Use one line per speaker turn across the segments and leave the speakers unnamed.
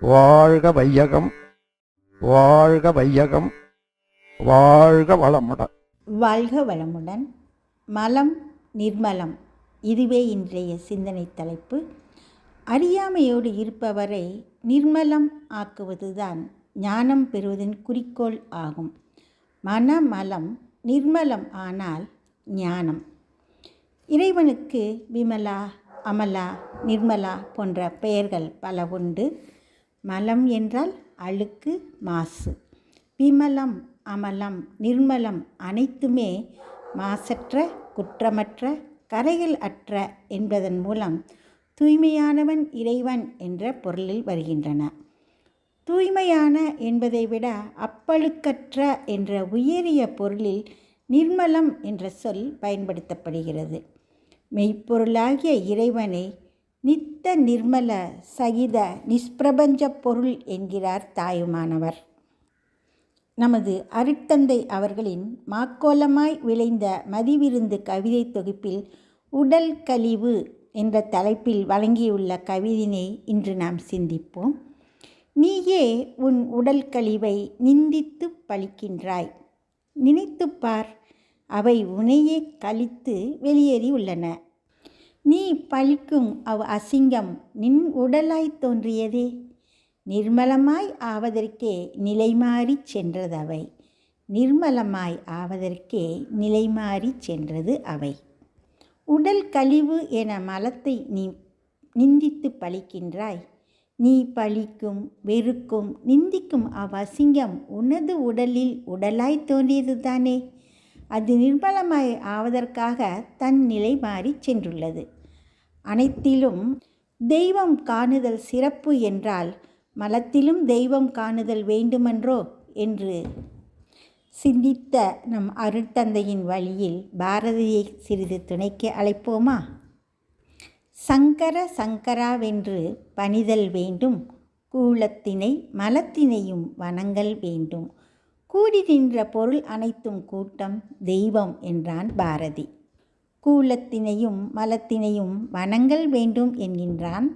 வாழ்க வையகம் வாழ்க வையகம் வாழ்க வளமுடன்.
வாழ்க வளமுடன். மலம் நிர்மலம். இதுவே இன்றைய சிந்தனை தலைப்பு. அறியாமையோடு இருப்பவரை நிர்மலம் ஆக்குவதுதான் ஞானம் பெறுவதன் குறிக்கோள் ஆகும். மனமலம் நிர்மலம் ஆனால் ஞானம். இறைவனுக்கு விமலா அமலா நிர்மலா போன்ற பெயர்கள் பல உண்டு. மலம் என்றால் அழுக்கு மாசு. விமலம் அமலம் நிர்மலம் அனைத்துமே மாசற்ற குற்றமற்ற கரைகள் அற்ற என்பதன் மூலம் தூய்மையானவன் இறைவன் என்ற பொருளில் வருகின்றன. தூய்மையான என்பதை விட அப்பழுக்கற்ற என்ற உயரிய பொருளில் நிர்மலம் என்ற சொல் பயன்படுத்தப்படுகிறது. மெய்ப்பொருளாகிய இறைவனை நித்த நிர்மல சகித நிஷ்பிரபஞ்ச பொருள் என்கிறார் தாயுமானவர். நமது அருட்தந்தை அவர்களின் மாக்கோலமாய் விளைந்த மதிவிருந்து கவிதை தொகுப்பில் உடல் கழிவு என்ற தலைப்பில் வழங்கியுள்ள கவிதையினை இன்று நாம் சிந்திப்போம். நீயே உன் உடல் கழிவை நிந்தித்து பழிக்கின்றாய். நினைத்துப் பார் அவை உனையே கழித்து வெளியேறி உள்ளன நீ பழிக்கும் அவ் அசிங்கம் நின் உடலாய் தோன்றியதே. நிர்மலமாய் ஆவதற்கே நிலை மாறிச் சென்றது அவை. நிர்மலமாய் ஆவதற்கே நிலை மாறிச் சென்றது அவை. உடல் கழிவு என மலத்தை நீ நிந்தித்து பழிக்கின்றாய். நீ பழிக்கும் வெறுக்கும் நிந்திக்கும் அவ்வசிங்கம் உனது உடலில் உடலாய் தோன்றியது தானே. அது நிர்மலமாய் ஆவதற்காக தன் நிலை மாறி சென்றுள்ளது. அனைத்திலும் தெய்வம் காணுதல் சிறப்பு என்றால் மலத்திலும் தெய்வம் காணுதல் வேண்டுமென்றோ என்று சிந்தித்த நம் அருட்தந்தையின் வழியில் பாரதியை சிறிது துணைக்கு அழைப்போமா? சங்கர சங்கராவென்று பணிதல் வேண்டும் கூலத்தினை மலத்தினையும் வணங்கல் வேண்டும். கூடி நின்ற பொருள் அனைத்தும் கூட்டம் தெய்வம் என்றான் பாரதி. கூலத்தினையும் மலத்தினையும் வணங்கல் வேண்டும் என்கின்றான்.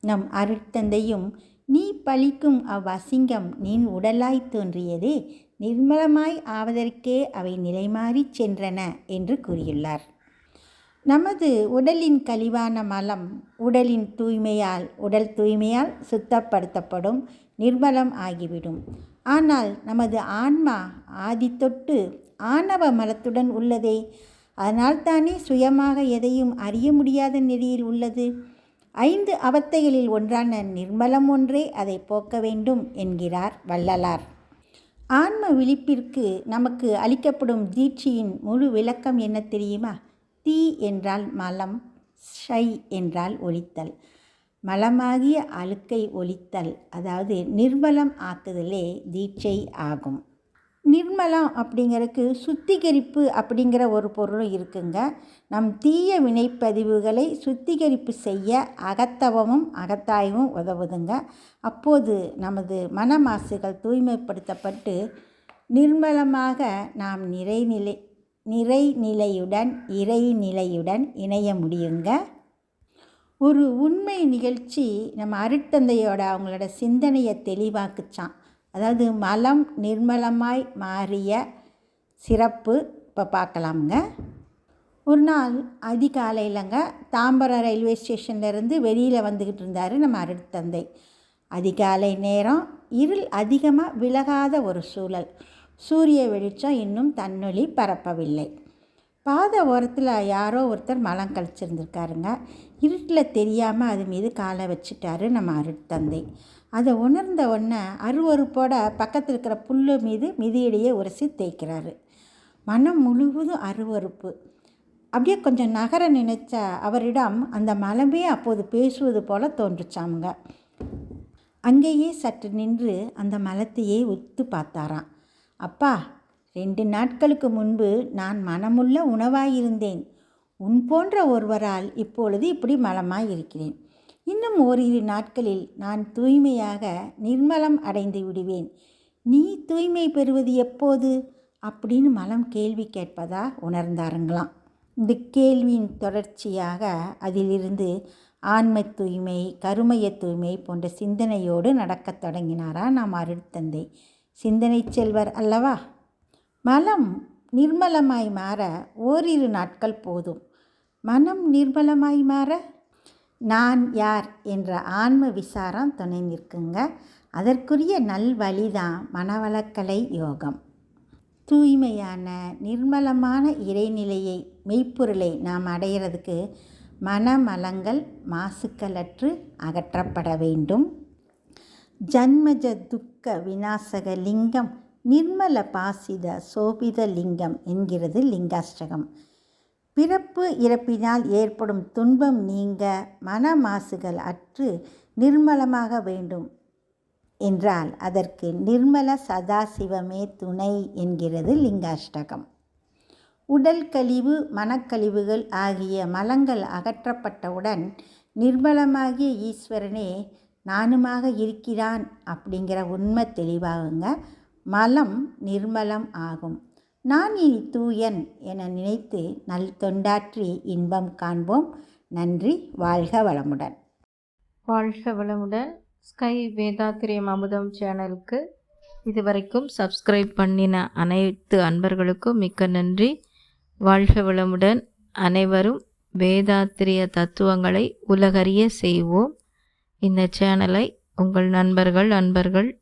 நம் அருட்தந்தையும் நீ பழிக்கும் அவ்வசிங்கம் நின் உடலாய் தோன்றியதே. நிர்மலமாய் ஆவதற்கே அவை நிலைமாறிச் சென்றன என்று கூறியுள்ளார். நமது உடலின் கழிவான மலம் உடலின் தூய்மையால் உடல் தூய்மையால் சுத்தப்படுத்தப்படும் நிர்மலம் ஆகிவிடும். ஆனால் நமது ஆன்மா ஆதி தொட்டு ஆணவ மலத்துடன் உள்ளதே. அதனால் தானே சுயமாக எதையும் அறிய முடியாத நெறியில் உள்ளது. ஐந்து அவத்தைகளில் ஒன்றான நிர்மலம் ஒன்றே அதை போக்க வேண்டும் என்கிறார் வள்ளலார். ஆன்ம விழிப்பிற்கு நமக்கு அளிக்கப்படும் தீட்சியின் முழு விளக்கம் என்ன தெரியுமா? தீ என்றால் மலம் ஷை என்றால் ஒழித்தல் மலமாகிய அழுக்கை ஒழித்தல் அதாவது நிர்மலம் ஆக்குதலே தீட்சை ஆகும். நிர்மலம் அப்படிங்கிறதுக்கு சுத்திகரிப்பு அப்படிங்கிற ஒரு பொருளும் இருக்குங்க. நம் தீய வினைப்பதிவுகளை சுத்திகரிப்பு செய்ய அகத்தவமும் அகத்தாய்வும் உதவுதுங்க. அப்போது நமது மனமாசுகள் தூய்மைப்படுத்தப்பட்டு நிர்மலமாக நாம் நிறைநிலை நிறைநிலையுடன் இறைநிலையுடன் இணைய முடியுங்க. ஒரு உண்மை நிகழ்ச்சி நம்ம அருட்தந்தையோட அவங்களோட சிந்தனையை தெளிவாக்குச்சான். அதாவது மலம் நிர்மலமாய் மாறிய சிறப்பு இப்போ பார்க்கலாமுங்க ஒரு நாள் அதிகாலையிலங்க தாம்பரம் ரயில்வே ஸ்டேஷன்லேருந்து வெளியில் வந்துக்கிட்டு இருந்தார் நம்ம அருட்தந்தை அதிகாலை நேரம் இருள் அதிகமாக விலகாத ஒரு சூழல். சூரிய வெளிச்சம் இன்னும் தன்னொளி பரப்பவில்லை. பாத ஓரத்தில் யாரோ ஒருத்தர் மலம் கழிச்சிருந்துருக்காருங்க. இருட்டில் தெரியாமல் அது மீது காலை வச்சுட்டாரு நம்ம அருட்தந்தை. அதை உணர்ந்த உடனே அருவறுப்போட பக்கத்தில் இருக்கிற புல் மீது மிதியிடையே உரசி தேய்க்கிறாரு. மனம் முழுவதும் அருவறுப்பு அப்படியே கொஞ்சம் நகர நினைச்ச அவரிடம் அந்த மலமே அப்போது பேசுவது போல தோன்றுச்சாமுங்க. அங்கேயே சற்று நின்று அந்த மலத்தையே உத்து பார்த்தாராம். அப்பா ரெண்டு நாட்களுக்கு முன்பு நான் மனமுள்ள உணவாயிருந்தேன். உன் போன்ற ஒருவரால் இப்பொழுது இப்படி மலமாய் இருக்கிறேன் இன்னும் ஓரிரு நாட்களில் நான் தூய்மையாக நிர்மலம் அடைந்து விடுவேன். நீ தூய்மை பெறுவது எப்போது? அப்படின்னு மலம் கேள்வி கேட்பதா உணர்ந்தாருங்களாம். இந்த கேள்வியின் தொடர்ச்சியாக அதிலிருந்து ஆன்ம தூய்மை கருமைய தூய்மை போன்ற சிந்தனையோடு நடக்கத் தொடங்கினாரா நாம் அருட்தந்தை. சிந்தனை செல்வர் அல்லவா? மலம் நிர்மலமாய் மாற ஓரிரு நாட்கள் போதும். மனம் நிர்மலமாய் மாற நான் யார் என்ற ஆன்ம விசாரம் துணை நிற்குங்க. அதற்குரிய நல்வழிதான் மனவளக்கலை யோகம். தூய்மையான நிர்மலமான இறைநிலையை மெய்ப்பொருளை நாம் அடையிறதுக்கு மனமலங்கள் மாசுக்களற்று அகற்றப்பட வேண்டும். ஜன்மஜ துக்க விநாசக லிங்கம் நிர்மல பாசித சோபித லிங்கம் என்கிறது லிங்காஷ்டகம். பிறப்பு இறப்பினால் ஏற்படும் துன்பம் நீங்க மன மாசுகள் அற்று நிர்மலமாக வேண்டும் என்றால் அதற்கு நிர்மல சதாசிவமே துணை என்கிறது லிங்காஷ்டகம். உடல் கழிவு மனக்கழிவுகள் ஆகிய மலங்கள் அகற்றப்பட்டவுடன் நிர்மலமாகிய ஈஸ்வரனே நானுமாக இருக்கிறான் அப்படிங்கிற உண்மை தெளிவாகுங்க. மலம் நிர்மலம் ஆகும். நான் இனி தூயன் என நினைத்து நல் தொண்டாற்றி இன்பம் காண்போம். நன்றி வாழ்க வளமுடன்.
வாழ்க வளமுடன். ஸ்கை வேதாத்திரியம் அமுதம் சேனலுக்கு இதுவரைக்கும் சப்ஸ்கிரைப் பண்ணின அனைத்து அன்பர்களுக்கும் மிக்க நன்றி. வாழ்க வளமுடன். அனைவரும் வேதாத்திரிய தத்துவங்களை உலகறிய செய்வோம். இந்த சேனலை உங்கள் நண்பர்கள் அன்பர்கள்